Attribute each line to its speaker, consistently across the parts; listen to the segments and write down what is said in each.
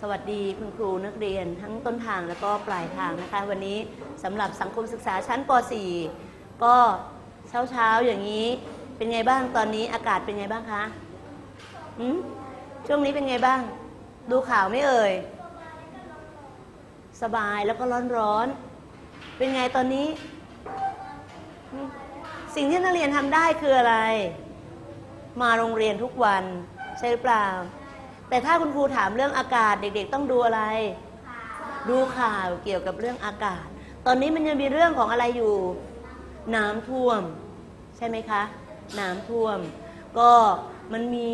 Speaker 1: สวัสดีคุณครูนักเรียนทั้งต้นทางแล้วก็ปลายทางนะคะ วันนี้สำหรับสังคมศึกษาชั้นป .4 ก็เช้าเช้าอย่างนี้เป็นไงบ้างตอนนี้อากาศเป็นไงบ้างคะหืมช่วงนี้เป็นไงบ้าง ดูข่าวไม่เอ่ย สบายแล้วก็ร้อนๆเป็นไงตอนนี้ สิ่งที่นักเรียนทำได้คืออะไร มาโรงเรียนทุกวันใช่หรือเปล่า แต่ถ้าคุณครูถามเรื่องอากาศเด็ก ๆ ต้องดูอะไร ดูข่าวเกี่ยวกับเรื่องอากาศ ตอนนี้มันยังมีเรื่องของอะไรอยู่ น้ำท่วม ใช่ไหมคะ น้ำท่วม ก็มันมี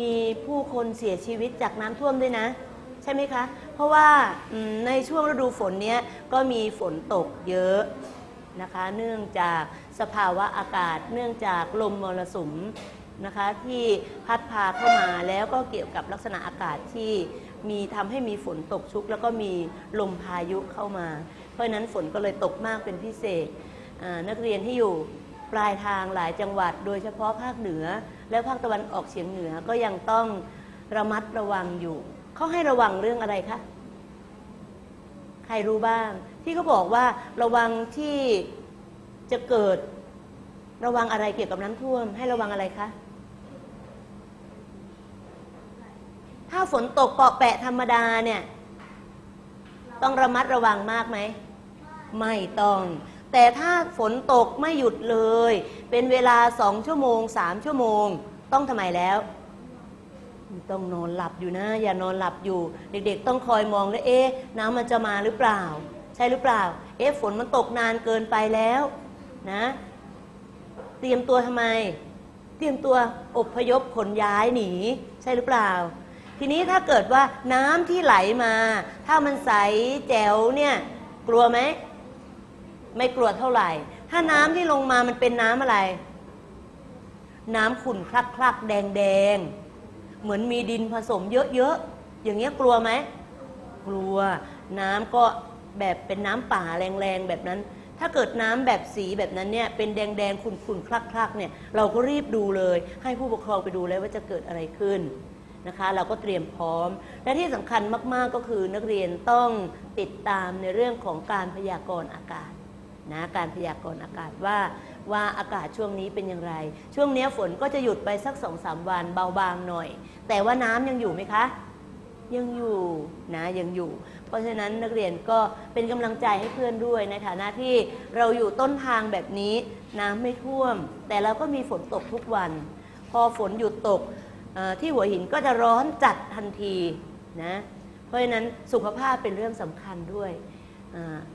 Speaker 1: มีผู้คนเสียชีวิตจากน้ำท่วมด้วยนะ ใช่ไหมคะ เพราะว่าอืมในช่วงฤดูฝนเนี้ยก็มีฝนตกเยอะนะคะ เนื่องจากสภาวะอากาศ เนื่องจากลมมรสุม นะคะที่พัดพาเข้ามาแล้วก็เกี่ยวกับลักษณะอากาศที่มีทำให้มีฝนตกชุก แล้วก็มีลมพายุเข้ามา เพราะฉะนั้นฝนก็เลยตกมากเป็นพิเศษนักเรียนที่อยู่ปลายทางหลายจังหวัด โดยเฉพาะภาคเหนือ และภาคตะวันออกเฉียงเหนือก็ยังต้องระมัดระวังอยู่เขาให้ระวังเรื่องอะไรคะใครรู้บ้าง ที่เขาบอกว่าระวังที่จะเกิดระวังอะไรเกี่ยวกับน้ำท่วม ให้ระวังอะไรคะ ถ้าฝนตกเปาะแปะธรรมดาเนี่ย ต้องระมัดระวังมากไหม ไม่ต้อง แต่ถ้าฝนตกไม่หยุดเลย เป็นเวลาสองชั่วโมงสามชั่วโมง ต้องทำไมแล้ว ต้องนอนหลับอยู่นะ อย่านอนหลับอยู่ เด็กๆ ต้องคอยมองแล้วเอ๊ะ น้ำมันจะมาหรือเปล่า ใช่หรือเปล่า เอ๊ะฝนมันตกนานเกินไปแล้วนะเตรียมตัวทำไม เตรียมตัวอพยพขนย้ายหนี ใช่หรือเปล่า ทีนี้ถ้าเกิดว่าน้ำที่ไหลมา ถ้ามันใสแจ๋วเนี่ย กลัวไหม ไม่กลัวเท่าไหร่ ถ้าน้ำที่ลงมามันเป็นน้ำอะไร น้ำขุ่นคลักคลักแดงแดงเหมือนมีดินผสมเยอะๆ อย่างเงี้ยกลัวไหม กลัว น้ำก็แบบเป็นน้ำป่าแรงๆ แบบนั้น ถ้าเกิดน้ำแบบสีแบบนั้นเนี่ย เป็นแดงๆ ขุ่นๆ คลักๆ เนี่ย เราก็รีบดูเลย ให้ผู้ปกครองไปดูเลยว่าจะเกิดอะไรขึ้น นะคะ เราก็เตรียมพร้อม และที่สำคัญมาก ๆ ก็คือนักเรียนต้องติดตามในเรื่องของการพยากรณ์อากาศนะการพยากรณ์อากาศว่าว่าอากาศช่วงนี้เป็นอย่างไร ช่วงนี้ฝนก็จะหยุดไปสักสองสามวันเบาบางหน่อย แต่ว่าน้ำยังอยู่ไหมคะ ยังอยู่นะยังอยู่ เพราะฉะนั้นนักเรียนก็เป็นกำลังใจให้เพื่อนด้วยในฐานะที่เราอยู่ต้นทางแบบนี้น้ำไม่ท่วม แต่เราก็มีฝนตกทุกวัน พอฝนหยุดตก ที่หัวหินก็จะร้อนจัดทันทีนะเพราะฉะนั้นสุขภาพเป็นเรื่องสำคัญด้วย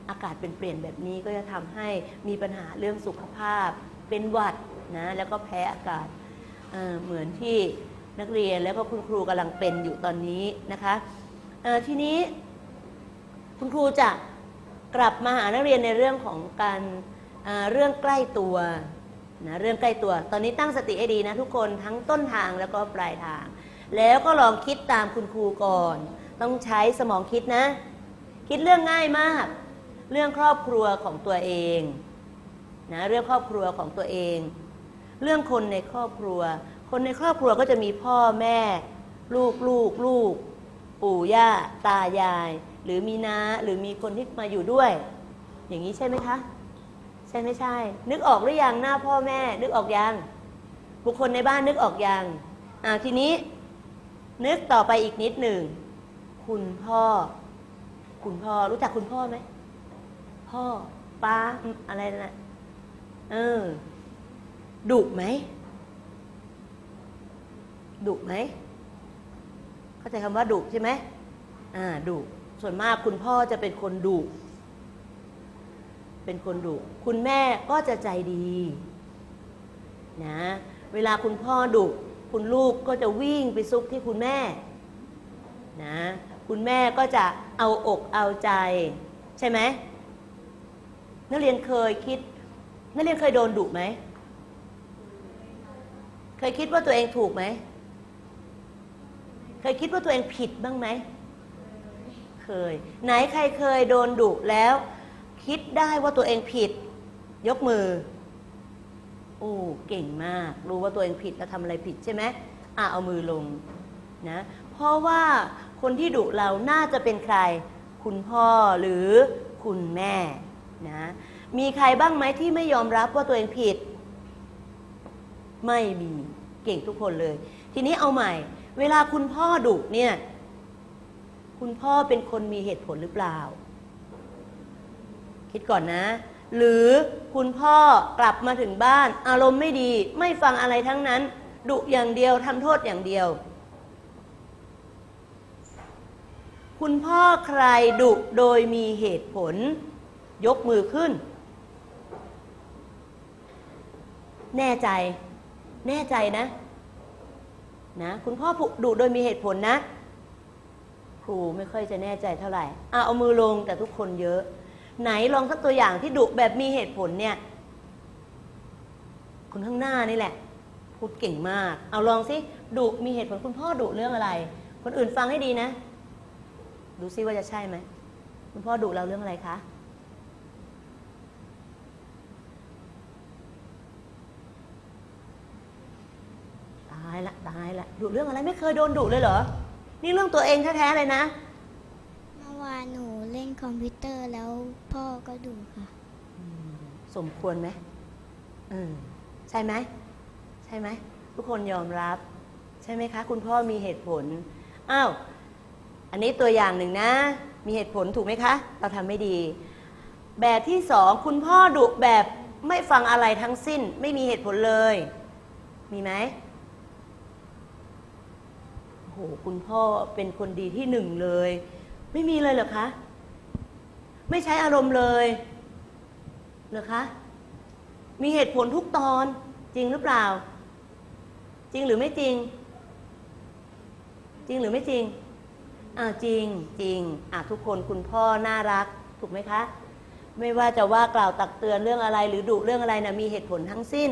Speaker 1: อากาศเป็นเปลี่ยนแบบนี้ก็จะทำให้มีปัญหาเรื่องสุขภาพเป็นหวัดนะแล้วก็แพ้อากาศอ่าเหมือนที่นักเรียนแล้วก็คุณครูกำลังเป็นอยู่ตอนนี้นะคะทีนี้คุณครูจะกลับมาหานักเรียนในเรื่องของการอ่าเรื่องใกล้ตัว นะเรื่องใกล้ตัว ตอนนี้ตั้งสติให้ดีนะทุกคนทั้งต้นทางแล้วก็ปลายทาง แล้วก็ลองคิดตามคุณครูก่อน ต้องใช้สมองคิดนะ คิดเรื่องง่ายมาก เรื่องครอบครัวของตัวเองนะเรื่องครอบครัวของตัวเอง เรื่องคนในครอบครัว คนในครอบครัวก็จะมีพ่อแม่ ลูกลูกลูก ปู่ย่าตายาย หรือมีน้าหรือมีคนที่มาอยู่ด้วย อย่างนี้ใช่ไหมคะ ช่ไม่ใช่ นึกออกหรือยังหน้าพ่อแม่ นึกออกยังบุคคลในบ้านนึกออกยังอ่าทีนี้ นึกต่อไปอีกนิดหนึ่งคุณพ่อ คุณพ่อรู้จักคุณพ่อไหมพ่อป้าอืมอะไรนะ่ะเออดุไหมดุไหมเข้าใจคำว่าดุใช่ไหมอ่าดุส่วนมากคุณพ่อจะเป็นคนดุ เป็นคนดุคุณแม่ก็จะใจดีนะเวลาคุณพ่อดุคุณลูกก็จะวิ่งไปซุกที่คุณแม่นะคุณแม่ก็จะเอาอกเอาใจ ใช่ไหมนักเรียนเคยคิด นักเรียนเคยโดนดุไหม เคยคิดว่าตัวเองถูกไหม เคยคิดว่าตัวเองผิดบ้างไหม เคย ไหนใครเคยโดนดุแล้ว คิดได้ว่าตัวเองผิด ยกมือโอ้เก่งมาก รู้ว่าตัวเองผิดแล้วทำอะไรผิดใช่ไหมอะเอามือลงนะเพราะว่าคนที่ดุเราน่าจะเป็นใคร คุณพ่อหรือคุณแม่นะมีใครบ้างไหมที่ไม่ยอมรับว่าตัวเองผิด ไม่มีเก่งทุกคนเลย ทีนี้เอาใหม่ เวลาคุณพ่อดุเนี่ย คุณพ่อเป็นคนมีเหตุผลหรือเปล่า คิดก่อนนะ หรือคุณพ่อกลับมาถึงบ้าน อารมณ์ไม่ดีไม่ฟังอะไรทั้งนั้น ดุอย่างเดียวทำโทษอย่างเดียว คุณพ่อใครดุโดยมีเหตุผล ยกมือขึ้น แน่ใจ แน่ใจนะนะคุณพ่อดุโดยมีเหตุผลนะ ครูไม่ค่อยจะแน่ใจเท่าไหร่อะเอามือลงแต่ทุกคนเยอะ ไหนลองสักตัวอย่างที่ดุแบบมีเหตุผลเนี่ยคนข้างหน้านี่แหละ พูดเก่งมาก เอาลองสิดุมีเหตุผลคุณพ่อดุเรื่องอะไร คนอื่นฟังให้ดีนะ ดูซิว่าจะใช่ไหมคุณพ่อดุเราเรื่องอะไรคะตายละตายละดุเรื่องอะไรไม่เคยโดนดุเลยเหรอ นี่เรื่องตัวเองแท้ๆเลยนะ
Speaker 2: เมื่อวานหนู คอมพิวเตอร์แล้วพ่อก็ดูค่ะ
Speaker 1: สมควรไหมใช่ไหมใช่ไหมทุกคนยอมรับ ใช่ไหมคะ คุณพ่อมีเหตุผลอ้าวอันนี้ตัวอย่างหนึ่งนะ มีเหตุผลถูกไหมคะ เราทำไม่ดี แบบที่สองคุณพ่อดุแบบไม่ฟังอะไรทั้งสิ้น ไม่มีเหตุผลเลย มีไหมโอ้โหคุณพ่อเป็นคนดีที่หนึ่งเลย ไม่มีเลยเหรอคะ ไม่ใช้อารมณ์เลยเหรอคะ มีเหตุผลทุกตอนจริงหรือเปล่า จริงหรือไม่จริง จริงหรือไม่จริงอ่าจริงจริงอะทุกคนคุณพ่อน่ารัก ถูกไหมคะ ไม่ว่าจะว่ากล่าวตักเตือนเรื่องอะไร หรือดุเรื่องอะไรนะมีเหตุผลทั้งสิ้น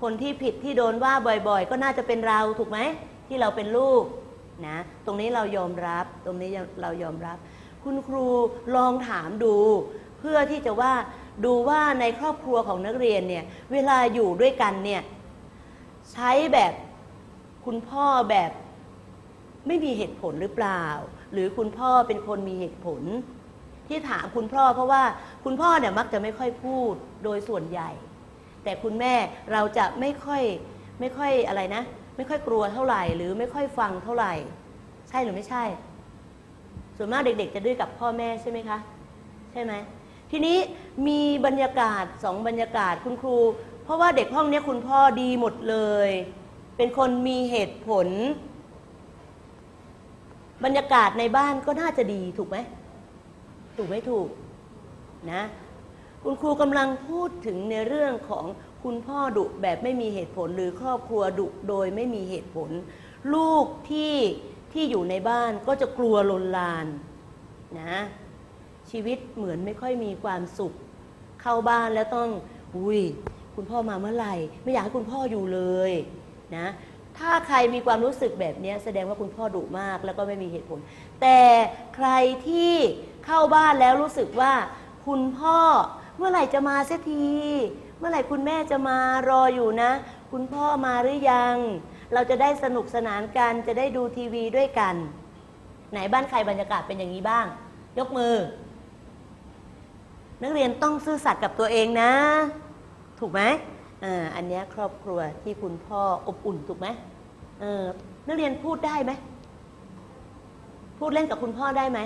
Speaker 1: คนที่ผิดที่โดนว่าบ่อยๆ ก็น่าจะเป็นเราถูกไหมที่เราเป็นลูกนะ ตรงนี้เรายอมรับ ตรงนี้เรายอมรับ คุณครูลองถามดู เพื่อที่จะว่าดูว่าในครอบครัวของนักเรียนเนี่ยเวลาอยู่ด้วยกันเนี่ยใช้แบบคุณพ่อแบบไม่มีเหตุผลหรือเปล่า หรือคุณพ่อเป็นคนมีเหตุผล ที่ถามคุณพ่อเพราะว่าคุณพ่อเนี่ยมักจะไม่ค่อยพูดโดยส่วนใหญ่ แต่คุณแม่เราจะไม่ค่อยไม่ค่อยอะไรนะ ไม่ค่อยกลัวเท่าไหร่ หรือไม่ค่อยฟังเท่าไหร่ ใช่หรือไม่ใช่ ส่วนมากเด็ก ๆ จะดื้อกับพ่อแม่ใช่ไหมคะ ใช่ไหมทีนี้มีบรรยากาศสองบรรยากาศคุณครู เพราะว่าเด็กห้องนี้คุณพ่อดีหมดเลย เป็นคนมีเหตุผล บรรยากาศในบ้านก็น่าจะดีถูกไหมถูกไม่ถูกนะคุณครูกำลังพูดถึงในเรื่องของคุณพ่อดุแบบไม่มีเหตุผลหรือครอบครัวดุโดยไม่มีเหตุผล ลูกที่ ที่อยู่ในบ้านก็จะกลัวลนลานนะชีวิตเหมือนไม่ค่อยมีความสุข เข้าบ้านแล้วต้องอุ้ยคุณพ่อมาเมื่อไหร่ ไม่อยากให้คุณพ่ออยู่เลยนะถ้าใครมีความรู้สึกแบบนี้แสดงว่าคุณพ่อดุมากแล้วก็ไม่มีเหตุผล แต่ใครที่เข้าบ้านแล้วรู้สึกว่า คุณพ่อเมื่อไหร่จะมาเสักที เมื่อไหร่คุณแม่จะมารออยู่นะ คุณพ่อมาหรือยัง เราจะได้สนุกสนานกันจะได้ดูทีวีด้วยกัน ไหนบ้านใครบรรยากาศเป็นอย่างนี้บ้าง ยกมือ นักเรียนต้องซื่อสัตย์กับตัวเองนะ ถูกไหมอ่าอันนี้ครอบครัวที่คุณพ่ออบอุ่นถูกไหมเออนักเรียนพูดได้ไหมพูดเล่นกับคุณพ่อได้ไหม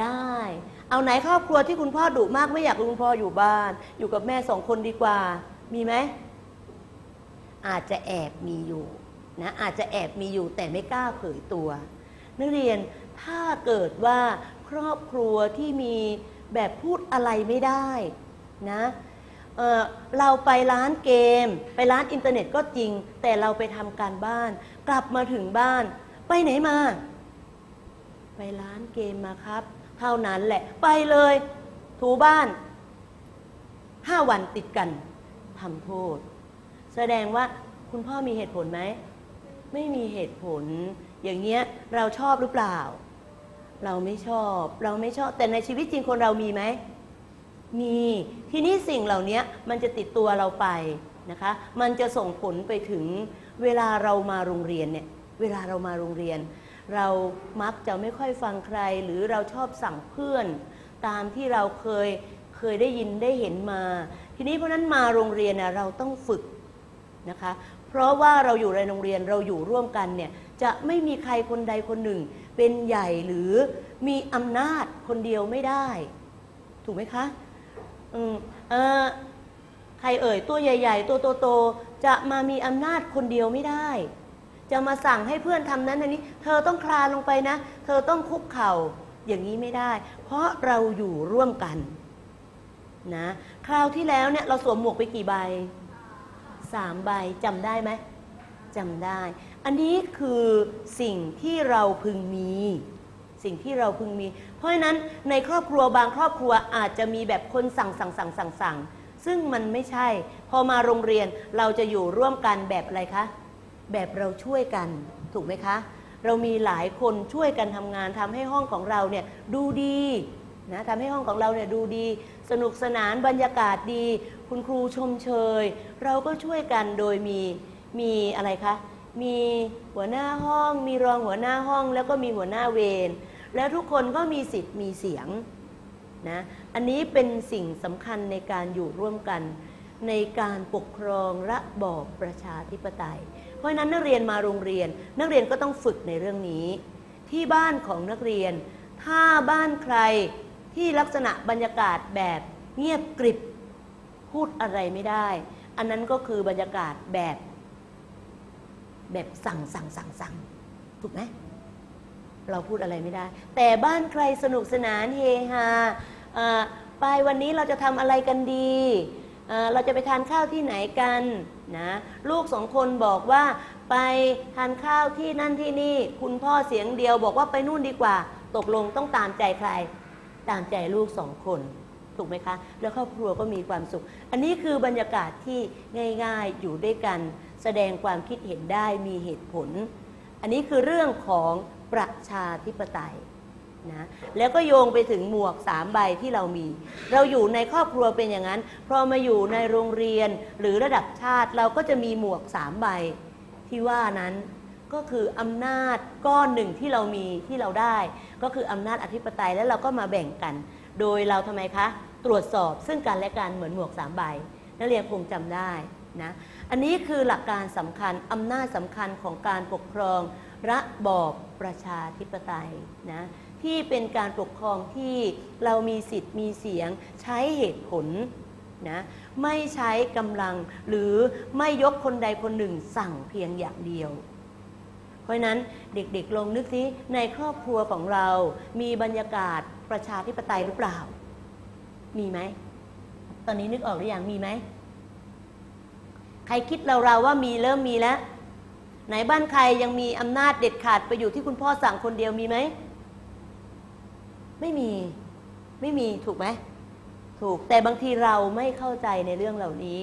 Speaker 1: ได้ เอาไหนครอบครัวที่คุณพ่อดุมากไม่อยากคุณพ่ออยู่บ้าน อยู่กับแม่สองคนดีกว่า มีไหม อาจจะแอบมีอยู่นะอาจจะแอบมีอยู่แต่ไม่กล้าเผยตัว นักเรียนถ้าเกิดว่าครอบครัวที่มีแบบพูดอะไรไม่ได้นะเเราไปร้านเกม ไปร้านอินเทอร์เน็ตก็จริง แต่เราไปทำการบ้าน กลับมาถึงบ้าน ไปไหนมา ไปร้านเกมมาครับ เท่านั้นแหละไปเลย ถูบ้านห้าวันติดกันทำโทษ แสดงว่าคุณพ่อมีเหตุผลไหม ไม่มีเหตุผล อย่างเงี้ยเราชอบหรือเปล่า เราไม่ชอบ เราไม่ชอบ แต่ในชีวิตจริงคนเรามีไหม มี ทีนี้สิ่งเหล่านี้มันจะติดตัวเราไปนะคะ มันจะส่งผลไปถึงเวลาเรามาโรงเรียนเนี่ย เวลาเรามาโรงเรียน เรามักจะไม่ค่อยฟังใคร หรือเราชอบสั่งเพื่อน ตามที่เราเคยเคยได้ยินได้เห็นมา ทีนี้เพราะนั้นมาโรงเรียนน่ะเราต้องฝึก นะคะเพราะว่าเราอยู่ในโรงเรียนเราอยู่ร่วมกันเนี่ยจะไม่มีใครคนใดคนหนึ่ง เป็นใหญ่หรือมีอำนาจคนเดียวไม่ได้ ถูกไหมคะอืมเออใครเอ่ยตัวใหญ่ ๆ ตัวโตๆจะมามีอำนาจคนเดียวไม่ได้ จะมาสั่งให้เพื่อนทำนั้นอันนี้ เธอต้องคลานลงไปนะ เธอต้องคุกเข่าอย่างนี้ไม่ได้ เพราะเราอยู่ร่วมกันนะคราวที่แล้วเนี่ยเราสวมหมวกไปกี่ใบ สามใบจำได้ไหมจำได้ อันนี้คือสิ่งที่เราพึงมี สิ่งที่เราพึงมี เพราะฉะนั้นในครอบครัวบางครอบครัวอาจจะมีแบบคนสั่งสั่งสั่งสั่งสั่งซึ่งมันไม่ใช่ พอมาโรงเรียนเราจะอยู่ร่วมกันแบบอะไรคะ แบบเราช่วยกันถูกไหมคะ เรามีหลายคนช่วยกันทำงานทำให้ห้องของเราเนี่ยดูดี นะทำให้ห้องของเราเนี่ยดูดี สนุกสนานบรรยากาศดี คุณครูชมเชย เราก็ช่วยกันโดยมีมีอะไรคะมีหัวหน้าห้อง มีรองหัวหน้าห้อง แล้วก็มีหัวหน้าเวรแล้วทุกคนก็มีสิทธิ์มีเสียงนะอันนี้เป็นสิ่งสำคัญในการอยู่ร่วมกัน ในการปกครองระบอบประชาธิปไตย เพราะนั้นนักเรียนมาโรงเรียน นักเรียนก็ต้องฝึกในเรื่องนี้ ที่บ้านของนักเรียน ถ้าบ้านใคร ที่ลักษณะบรรยากาศแบบเงียบกริบพูดอะไรไม่ได้ อันนั้นก็คือบรรยากาศแบบ แบบสั่งสั่งสั่งสั่งถูกไหมเราพูดอะไรไม่ได้ แต่บ้านใครสนุกสนานเฮฮาไปวันนี้เราจะทำอะไรกันดีเราจะไปทานข้าวที่ไหนกันนะลูกสองคนบอกว่าไปทานข้าวที่นั่นที่นี่ คุณพ่อเสียงเดียวบอกว่าไปนู่นดีกว่า ตกลงต้องตามใจใคร ตามใจลูกสองคนถูกไหมคะ แล้วครอบครัวก็มีความสุข อันนี้คือบรรยากาศที่ง่ายๆอยู่ด้วยกัน แสดงความคิดเห็นได้มีเหตุผล อันนี้คือเรื่องของประชาธิปไตยนะแล้วก็โยงไปถึงหมวกสามใบที่เรามี เราอยู่ในครอบครัวเป็นอย่างนั้น พอมาอยู่ในโรงเรียนหรือระดับชาติเราก็จะมีหมวกสามใบที่ว่านั้น ก็คืออำนาจก้อนหนึ่งที่เรามีที่เราได้ ก็คืออำนาจอธิปไตยแล้วเราก็มาแบ่งกัน โดยเราทำไมคะ ตรวจสอบซึ่งกันและกันเหมือนหมวกสามใบนักเรียนคงจำได้นะอันนี้คือหลักการสำคัญอำนาจสำคัญของการปกครองระบอบประชาธิปไตยนะที่เป็นการปกครองที่เรามีสิทธิ์มีเสียงใช้เหตุผลนะไม่ใช้กำลังหรือไม่ยกคนใดคนหนึ่งสั่งเพียงอย่างเดียว เพราะนั้นเด็กๆลองนึกซิในครอบครัวของเรามีบรรยากาศประชาธิปไตยหรือเปล่า มีไหม ตอนนี้นึกออกหรือยังมีไหม ใครคิดเราๆว่ามีเริ่มมีแล้ว ไหนบ้านใครยังมีอำนาจเด็ดขาดไปอยู่ที่คุณพ่อสั่งคนเดียวมีไหม ไม่มี ไม่มีถูกไหม ถูก แต่บางทีเราไม่เข้าใจในเรื่องเหล่านี้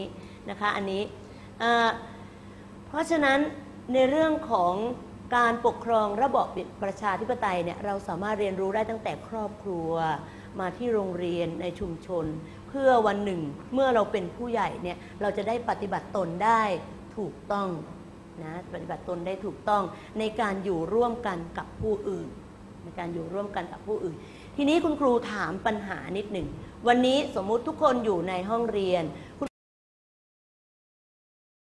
Speaker 1: นะคะ อันนี้ เพราะฉะนั้นในเรื่องของ การปกครองระบอบประชาธิปไตยเนี่ยเราสามารถเรียนรู้ได้ตั้งแต่ครอบครัว มาที่โรงเรียนในชุมชน เพื่อวันหนึ่งเมื่อเราเป็นผู้ใหญ่เนี่ยเราจะได้ปฏิบัติตนได้ถูกต้องนะปฏิบัติตนได้ถูกต้องในการอยู่ร่วมกันกับผู้อื่น ในการอยู่ร่วมกันกับผู้อื่น ทีนี้คุณครูถามปัญหานิดหนึ่งวันนี้สมมุติทุกคนอยู่ในห้องเรียน